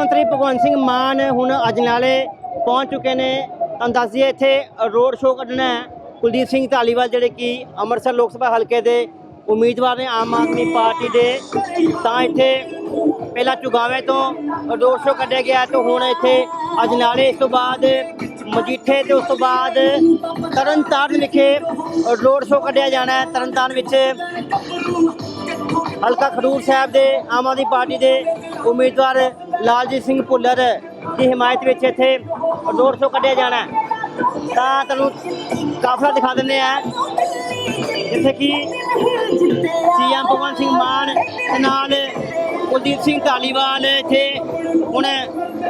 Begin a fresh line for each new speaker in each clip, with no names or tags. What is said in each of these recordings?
ਮੁੱਖ ਮੰਤਰੀ ਭਗਵੰਤ ਸਿੰਘ ਮਾਨ ਹੁਣ ਅਜਨਾਲੇ ਪਹੁੰਚ ਚੁੱਕੇ ਨੇ। ਤੁਹਾਨੂੰ ਦੱਸ ਇੱਥੇ ਰੋਡ ਸ਼ੋਅ ਕੱਢਣਾ ਹੈ। ਕੁਲਦੀਪ ਸਿੰਘ ਧਾਲੀਵਾਲ ਜਿਹੜੇ ਕਿ ਅੰਮ੍ਰਿਤਸਰ ਲੋਕ ਸਭਾ ਹਲਕੇ ਦੇ ਉਮੀਦਵਾਰ ਨੇ ਆਮ ਆਦਮੀ ਪਾਰਟੀ ਦੇ, ਤਾਂ ਇੱਥੇ ਪਹਿਲਾਂ ਚੁਗਾਵੇਂ ਤੋਂ ਰੋਡ ਸ਼ੋਅ ਕੱਢਿਆ ਗਿਆ ਤੇ ਹੁਣ ਇੱਥੇ ਅਜਨਾਲੇ ਇਸ ਤੋਂ ਬਾਅਦ ਮਜੀਠੇ ਤੇ ਉਸ ਤੋਂ ਬਾਅਦ ਤਰਨਤਾਰਨ ਵਿਖੇ ਰੋਡ ਸ਼ੋਅ ਕੱਢਿਆ ਜਾਣਾ ਹੈ। ਤਰਨਤਾਰਨ ਵਿੱਚ ਹਲਕਾ ਖਡੂਰ ਸਾਹਿਬ ਦੇ ਆਮ ਆਦਮੀ ਪਾਰਟੀ ਦੇ ਉਮੀਦਵਾਰ ਲਾਲਜੀਤ ਸਿੰਘ ਭੁੱਲਰ ਦੀ ਹਮਾਇਤ ਵਿੱਚ ਇੱਥੇ ਰੋਡ ਸ਼ੋਅ ਕੱਢਿਆ ਜਾਣਾ ਤਾਂ ਤੁਹਾਨੂੰ ਕਾਫਲਾ ਦਿਖਾ ਦਿੰਦੇ ਆ ਜਿੱਥੇ ਕਿ ਸੀਐਮ ਭਗਵੰਤ ਸਿੰਘ ਮਾਨ ਦੇ ਨਾਲ ਕੁਲਦੀਪ ਸਿੰਘ ਧਾਲੀਵਾਲ ਇੱਥੇ ਹੁਣ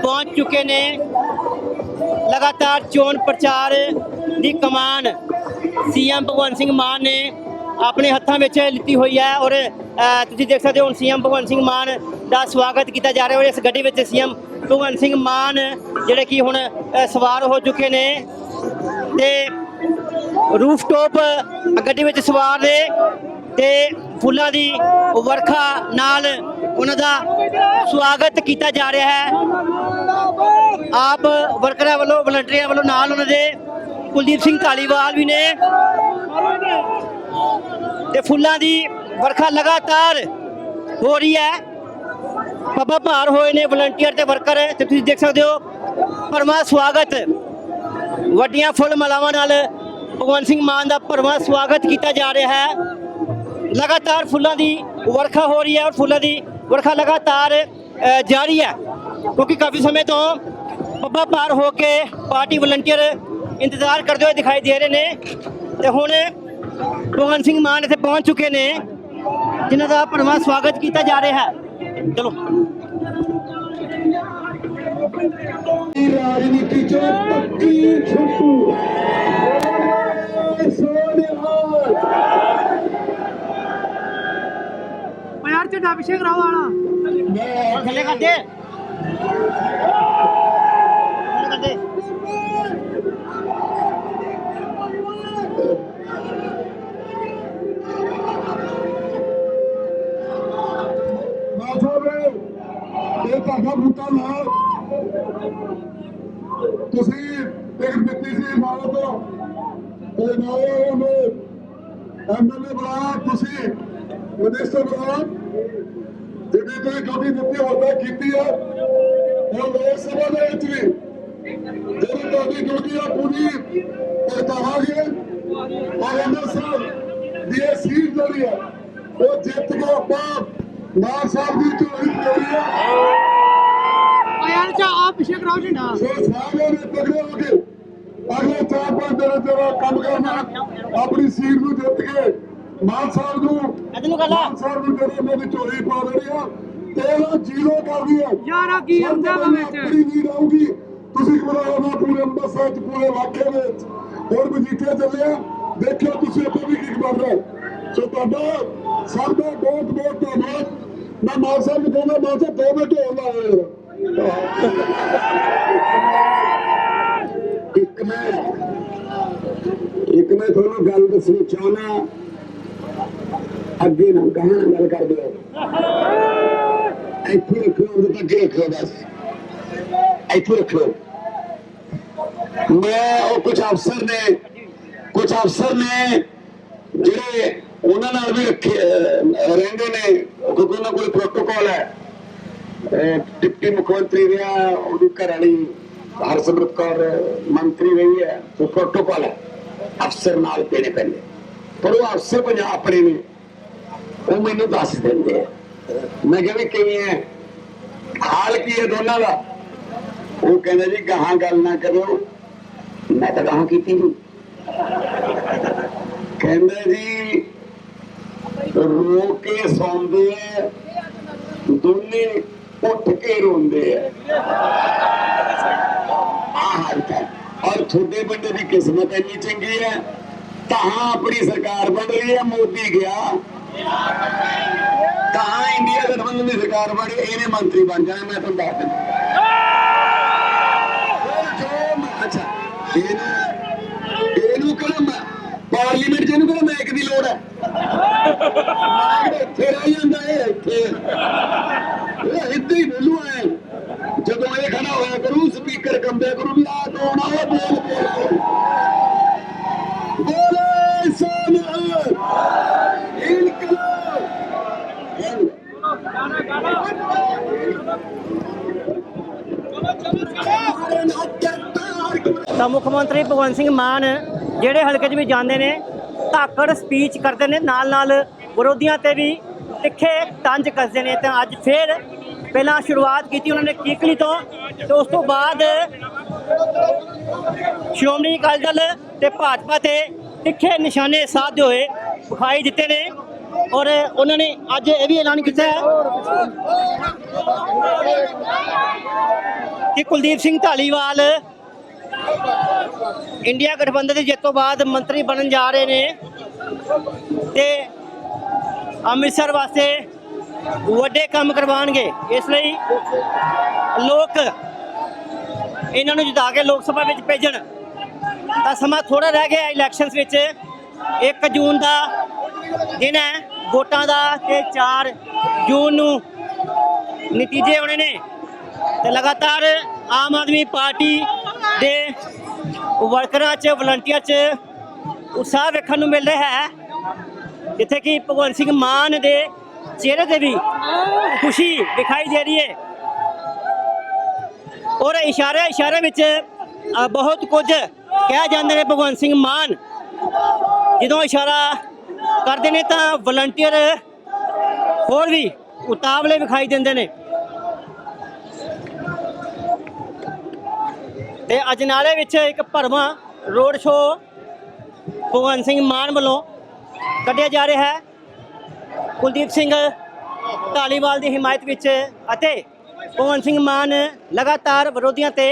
ਪਹੁੰਚ ਚੁੱਕੇ ਨੇ। ਲਗਾਤਾਰ ਚੋਣ ਪ੍ਰਚਾਰ ਦੀ ਕਮਾਨ ਸੀਐਮ ਭਗਵੰਤ ਸਿੰਘ ਮਾਨ ਨੇ ਆਪਣੇ ਹੱਥਾਂ ਵਿੱਚ ਲਿੱਤੀ ਹੋਈ ਹੈ ਔਰ ਤੁਸੀਂ ਦੇਖ ਸਕਦੇ ਹੋ ਹੁਣ ਸੀਐਮ ਭਗਵੰਤ ਸਿੰਘ ਮਾਨ ਦਾ ਸਵਾਗਤ ਕੀਤਾ ਜਾ ਰਿਹਾ ਔਰ ਇਸ ਗੱਡੀ ਵਿੱਚ ਸੀਐਮ ਭਗਵੰਤ ਸਿੰਘ ਮਾਨ ਜਿਹੜੇ ਕਿ ਹੁਣ ਸਵਾਰ ਹੋ ਚੁੱਕੇ ਨੇ ਤੇ ਰੂਫਟੋਪ ਗੱਡੀ ਵਿੱਚ ਸਵਾਰ ਨੇ ਤੇ ਫੁੱਲਾਂ ਦੀ ਵਰਖਾ ਨਾਲ ਉਹਨਾਂ ਦਾ ਸਵਾਗਤ ਕੀਤਾ ਜਾ ਰਿਹਾ ਹੈ। ਆਪ ਵਰਕਰਾਂ ਵੱਲੋਂ, ਵਲੰਟੀਅਰਾਂ ਵੱਲੋਂ ਨਾਲ ਉਹਨਾਂ ਦੇ ਕੁਲਦੀਪ ਸਿੰਘ ਧਾਲੀਵਾਲ ਵੀ ਨੇ। ਤੇ ਫੁੱਲਾਂ ਦੀ ਵਰਖਾ ਲਗਾਤਾਰ ਹੋ ਰਹੀ ਹੈ। ਪੱਪਾ ਭਾਰ ਹੋਏ ਨੇ ਵਲੰਟੀਅਰ ਤੇ ਵਰਕਰ ਤੇ ਤੁਸੀਂ ਦੇਖ ਸਕਦੇ ਹੋ ਪਰਮਾ ਸਵਾਗਤ। ਵੱਡੀਆਂ ਫੁੱਲ ਮਾਲਾਵਾਂ ਨਾਲ ਭਗਵੰਤ ਸਿੰਘ ਮਾਨ ਦਾ ਭਰਵਾਂ ਸਵਾਗਤ ਕੀਤਾ ਜਾ ਰਿਹਾ ਹੈ। ਲਗਾਤਾਰ ਫੁੱਲਾਂ ਦੀ ਵਰਖਾ ਹੋ ਰਹੀ ਹੈ ਔਰ ਫੁੱਲਾਂ ਦੀ ਵਰਖਾ ਲਗਾਤਾਰ ਜਾਰੀ ਹੈ। ਕਿਉਂਕਿ ਕਾਫੀ ਸਮੇਂ ਤੋਂ ਪੱਪਾ ਪਾਰ ਹੋ ਕੇ ਪਾਰਟੀ ਵਲੰਟੀਅਰ ਇੰਤਜ਼ਾਰ ਕਰਦੇ ਹੋਏ ਦਿਖਾਈ ਦੇ ਰਹੇ ਨੇ। ਤੇ ਹੁਣ ਭਗਵੰਤ ਸਿੰਘ ਮਾਨ ਇੱਥੇ ਪਹੁੰਚ ਚੁੱਕੇ ਨੇ ਜਿਨ੍ਹਾਂ ਦਾ ਭਰਵਾਂ ਸਵਾਗਤ ਕੀਤਾ ਜਾ ਰਿਹਾ ਹੈ ਚਲੋ
ਰਾਜਨੀਤੀ ਚੋਂ ਪੱਕੀ ਛੁੱਟੂ ਸੋਨਿਹਾਲ
ਯਾਰ ਝੰਡਾ ਪਿੱਛੇ ਕਰਾਓ ਆਣਾ
ਮੈਂ
ਥੱਲੇ ਕਰ
ਤੁਸੀਂ ਇੱਕ ਮਿੱਤੀ ਸੀ ਮਾਰੋ ਤੇ ਨਾਲੇ ਨੂੰ ਐਮਐਲਏ ਬਣਾ, ਤੁਸੀਂ ਮਿਨਿਸਟਰ ਬਣਾ। ਜਿਹੜੀ ਤੁਸੀਂ ਡਿਊਟੀ ਦਿੱਤੀ ਹੁੰਦਾ ਕੀਤੀ ਆ। ਉਹ ਲੋਕ ਸਭਾ ਦੇ ਵਿੱਚ ਵੀ ਜਿਹੜੀ ਤੁਹਾਡੀ ਡਿਊਟੀ ਆ ਪੂਰੀ ਪਰਤਾਵਾਂਗੇ ਔਰ ਅੰਮ੍ਰਿਤਸਰ ਦੀ ਇਹ ਸੀਟ ਜਿਹੜੀ ਹੈ ਉਹ ਜਿੱਤ ਕੇ ਆਪਾਂ ਮਾਨ ਸਾਹਿਬ ਦੀ ਝੋਲੀ ਪੋੜੀ ਆ
ਝੰਡਾ
ਸੋ ਸਾਰਿਆਂ ਨੇ ਤਗੜੇ ਹੋ ਕੇ ਅਗਲੇ ਚਾਰ ਪੰਜ ਦਿਨ ਤੇਰਾ ਕੰਮ ਕਰਨਾ ਆਪਣੀ ਸੀਟ ਨੂੰ ਜਿੱਤ ਕੇ ਮਾਨ ਸਾਹਿਬ ਨੂੰ
ਇੱਧਰ ਨੂੰ ਕਰ ਲਾ।
ਮਾਨ ਸਾਹਿਬ ਨੂੰ ਜਿਹੜੇ ਉਹਨਾਂ ਦੀ ਝੋਲੀ ਪਾ ਦੇਣੀ ਆ ਤੇ ਇਹਦਾ ਜੀਰੋ ਕਰਦੀ ਆ
ਯਾਰ ਆ ਕੀ ਹੁੰਦਾ ਵਾ ਵਿੱਚ
ਆਪਣੀ ਨੀਂਦ ਆਊਗੀ ਤੁਸੀਂ ਨਾ ਪੂਰੇ ਅੰਮ੍ਰਿਤਸਰ ਚ ਪੂਰੇ ਇਲਾਕੇ ਵਿੱਚ। ਹੋਰ ਮਜੀਠੇ ਚੱਲਿਆ ਦੇਖਿਓ ਤੁਸੀਂ ਉੱਥੇ ਵੀ ਕੀ ਬਣ ਰਿਹਾ। ਸੋ ਤੁਹਾਡਾ ਸਭ ਦਾ ਬਹੁਤ ਬਹੁਤ ਧੰਨਵਾਦ। ਮੈਂ ਮਾਨ ਸਾਹਿਬ ਨੂੰ ਕਹਿੰਦਾ ਮਾਨ ਸਾਹਿਬ ਦੋ ਮਿੰਟ ਹੋਰ ਲਾਓ ਯਾਰ। ਇੱਕ ਮੈਂ ਇੱਕ ਮੈਂ ਤੁਹਾਨੂੰ ਗੱਲ ਦੱਸਣੀ ਚਾਹਨਾ ਅੱਗੇ ਨਾ ਕਹਾਂ ਗੱਲ ਕਰ ਦਿਓ। ਇੱਥੇ ਰੱਖੋ ਉਹਦੇ ਤੱਕ ਰੱਖੋ ਬਸ। ਇੱਥੇ ਰੱਖੋ ਮੈਂ ਉਹ ਕੁਝ ਅਫਸਰ ਨੇ ਕੁਝ ਅਫਸਰ ਨੇ ਜਿਹੜੇ ਉਹਨਾਂ ਨਾਲ ਵੀ ਰੱਖੇ ਰਹਿੰਦੇ ਨੇ। ਕਿਉਂਕਿ ਉਹਨਾਂ ਕੋਲ ਪ੍ਰੋਟੋਕਾਲ ਹੈ। ਡਿਪਟੀ ਮੁੱਖ ਮੰਤਰੀ ਰਿਹਾ, ਉਹਦੀ ਘਰ ਵਾਲੀ ਹਰਸਿਮਰਤ ਕੌਰ ਮੰਤਰੀ ਰਹੀ ਹੈ, ਉਹ ਪ੍ਰੋਟੋਕਾਲ ਹੈ, ਅਫਸਰ ਨਾਲ ਦੇਣੇ ਪੈਂਦੇ। ਪਰ ਉਹ ਅਫਸਰ ਪੰਜਾਬ ਆਪਣੇ ਨੇ, ਉਹ ਮੈਨੂੰ ਦੱਸ ਦਿੰਦੇ ਆ। ਮੈਂ ਕਿਹਾ ਕਿਵੇਂ ਹੈ? ਹਾਲ ਕੀ ਹੈ ਦੋਨਾਂ ਦਾ? ਉਹ ਕਹਿੰਦਾ ਜੀ, ਗਾਹਾਂ ਗੱਲ ਨਾ ਕਰੋ ਮੈਂ ਤਾਂ ਗਾਹਾਂ ਕੀਤੀ ਨਹੀਂ ਕਹਿੰਦਾ ਜੀ, ਰੋ ਕੇ ਸੌਂਦੇ ਆ, ਦੋਨੇ ਉੱਠ ਕੇ ਰੋਂਦੇ ਆ। ਔਰ ਤੁਹਾਡੇ ਬੰਦੇ ਦੀ ਕਿਸਮਤ ਇੰਨੀ ਚੰਗੀ ਹੈ ਤਾਂ ਆਪਣੀ ਸਰਕਾਰ ਬਣ ਰਹੀ ਹੈ ਮੋਦੀ ਗਿਆ। ਤਾਂ ਇੰਡੀਆ ਗਠਬੰਧਨ ਦੀ ਸਰਕਾਰ ਬਣੀ ਇਹਨੇ ਮੰਤਰੀ ਬਣ ਜਾਣਾ ਮੈਂ ਤੁਹਾਨੂੰ ਦੱਸ ਦਿੰਦਾ। ਜੋ ਅੱਛਾ ਇਹਨੂੰ ਇਹਨੂੰ ਕਿਹੜਾ ਪਾਰਲੀਮੈਂਟ ਜਿਹਨੂੰ ਕਹਿੰਦਾ ਮੈਕ ਦੀ ਲੋੜ ਹੈ? ਮੈਕ ਇੱਥੇ ਰਹਿ ਜਾਂਦਾ ਹੈ ਇੱਥੇ। ਇਹ ਇੱਥੇ ਹੀ ਬੋਲੂ ਐ। ਜਦੋਂ ਇਹ ਖੜਾ ਹੋਇਆ ਕਰੂ ਸਪੀਕਰ ਕੰਬਿਆ ਕਰੂ, ਵੀ ਆ, ਕੋਣ ਆ, ਉਹ ਬੋਲ ਬੋਲ।
ਤਾਂ ਮੁੱਖ ਮੰਤਰੀ ਭਗਵੰਤ ਸਿੰਘ ਮਾਨ ਜਿਹੜੇ ਹਲਕੇ 'ਚ ਵੀ ਜਾਂਦੇ ਨੇ, ਧਾਕੜ ਸਪੀਚ ਕਰਦੇ ਨੇ ਨਾਲ ਨਾਲ ਵਿਰੋਧੀਆਂ ਤੇ ਵੀ ਤਿੱਖੇ ਤੰਜ ਕੱਸਦੇ ਨੇ। ਤਾਂ ਅੱਜ ਫੇਰ ਪਹਿਲਾਂ ਸ਼ੁਰੂਆਤ ਕੀਤੀ ਉਹਨਾਂ ਨੇ ਕੀਕਲੀ ਤੋਂ ਤੇ ਉਸ ਤੋਂ ਬਾਅਦ ਸ਼੍ਰੋਮਣੀ ਅਕਾਲੀ ਦਲ ਤੇ ਭਾਜਪਾ ਤੇ ਤਿੱਖੇ ਨਿਸ਼ਾਨੇ ਸਾਧਦੇ ਹੋਏ ਵਿਖਾਈ ਦਿੱਤੇ ਨੇ ਔਰ ਉਹਨਾਂ ਨੇ ਅੱਜ ਇਹ ਵੀ ਐਲਾਨ ਕੀਤਾ ਹੈ ਕਿ ਕੁਲਦੀਪ ਸਿੰਘ ਢਾਲੀਵਾਲ ਇੰਡੀਆ ਗਠਬੰਧਨ ਦੀ ਜਿੱਤ ਤੋਂ ਬਾਅਦ ਮੰਤਰੀ ਬਣਨ ਜਾ ਰਹੇ ਨੇ ਤੇ ਅੰਮ੍ਰਿਤਸਰ ਵਾਸਤੇ ਵੱਡੇ ਕੰਮ ਕਰਵਾਉਣਗੇ। ਇਸ ਲਈ ਲੋਕ ਇਹਨਾਂ ਨੂੰ ਜਿਤਾ ਕੇ ਲੋਕ ਸਭਾ ਵਿੱਚ ਭੇਜਣ। ਤਾਂ ਸਮਾਂ ਥੋੜਾ ਰਹਿ ਗਿਆ ਇਲੈਕਸ਼ਨਸ ਵਿੱਚ। 1 ਜੂਨ ਦਾ ਦਿਨ ਹੈ, ਵੋਟਾਂ ਦਾ ਤੇ 4 ਜੂਨ ਨੂੰ ਨਤੀਜੇ ਆਉਣੇ ਨੇ। ਤੇ ਲਗਾਤਾਰ ਆਮ ਆਦਮੀ ਪਾਰਟੀ ਦੇ ਵਰਕਰਾਂ 'ਚ ਵਲੰਟੀਅਰ 'ਚ ਉਤਸ਼ਾਹ ਵੇਖਣ ਨੂੰ ਮਿਲ ਰਿਹਾ ਹੈ। ਜਿੱਥੇ ਕਿ ਭਗਵੰਤ ਸਿੰਘ ਮਾਨ ਦੇ ਚਿਹਰੇ ਤੇ ਵੀ ਖੁਸ਼ੀ ਦਿਖਾਈ ਦੇ ਰਹੀ ਹੈ। ਔਰ ਇਸ਼ਾਰੇ ਇਸ਼ਾਰੇ ਵਿੱਚ ਬਹੁਤ ਕੁਝ ਕਹਿ ਜਾਂਦੇ ਨੇ ਭਗਵੰਤ ਸਿੰਘ ਮਾਨ। ਜਦੋਂ ਇਸ਼ਾਰਾ ਕਰਦੇ ਨੇ ਤਾਂ ਵਲੰਟੀਅਰ ਹੋਰ ਵੀ ਉਤਾਵਲੇ ਵਿਖਾਈ ਦਿੰਦੇ ਨੇ। ਤੇ ਅਜਨਾਲੇ ਵਿੱਚ ਇੱਕ ਭਰਵਾਂ ਰੋਡ ਸ਼ੋਅ ਭਗਵੰਤ ਸਿੰਘ ਮਾਨ ਵੱਲੋਂ ਕੱਢਿਆ ਜਾ ਰਿਹਾ ਹੈ। ਕੁਲਦੀਪ ਸਿੰਘ ਢਾਲੀਵਾਲ ਦੀ ਹਿਮਾਇਤ ਵਿੱਚ ਅਤੇ ਭਗਵੰਤ ਸਿੰਘ ਮਾਨ ਲਗਾਤਾਰ ਵਿਰੋਧੀਆਂ ਤੇ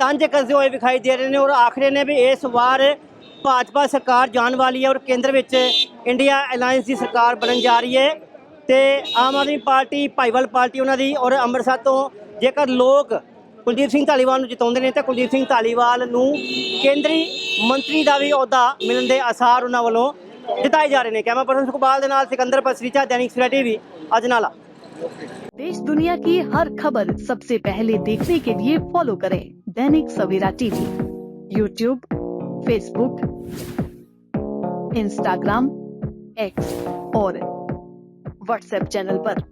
ਤੰਜ ਕੱਸਦੇ ਹੋਏ ਵਿਖਾਈ ਦੇ ਰਹੇ ਨੇ ਔਰ ਆਖਰੇ ਨੇ ਵੀ ਇਸ ਵਾਰ ਭਾਜਪਾ ਸਰਕਾਰ ਜਾਣ ਵਾਲੀ ਹੈ ਔਰ ਕੇਂਦਰ ਵਿੱਚ ਇੰਡੀਆ ਅਲਾਈਅੰਸ ਦੀ ਸਰਕਾਰ ਬਣਨ ਜਾ ਰਹੀ ਹੈ ਤੇ ਆਮ ਆਦਮੀ ਪਾਰਟੀ, ਭਾਈਵਾਲ ਪਾਰਟੀ ਉਹਨਾਂ ਦੀ ਔਰ ਅੰਮ੍ਰਿਤਸਰ ਤੋਂ ਜੇਕਰ ਲੋਕ ਕੁਲਦੀਪ ਸਿੰਘ ਧਾਲੀਵਾਲ ਨੂੰ ਜਿਤਾਉਂਦੇ ਨੇ ਤਾਂ ਕੁਲਦੀਪ ਸਿੰਘ ਧਾਲੀਵਾਲ ਨੂੰ ਕੇਂਦਰੀ ਮੰਤਰੀ ਦਾ ਵੀ ਅਹੁਦਾ ਮਿਲਣ ਦੇ ਆਸਾਰ ਉਹਨਾਂ ਵੱਲੋਂ ਜਿਤਾਏ ਜਾ ਰਹੇ ਨੇ ਕੈਮਰਾ ਪਰਸਨ ਸੁਖਪਾਲ ਦੇ ਨਾਲ ਸਿਕੰਦਰ ਪਸਰੀਚਾ ਦੈਨਿਕ ਸਵੇਰਾ ਟੀਵੀ ਅਜਨਾਲਾ
देश दुनिया की हर खबर सबसे पहले देखने के लिए फॉलो करें Dainik Savera TV YouTube Facebook Instagram X और व्हाट्सएप चैनल पर।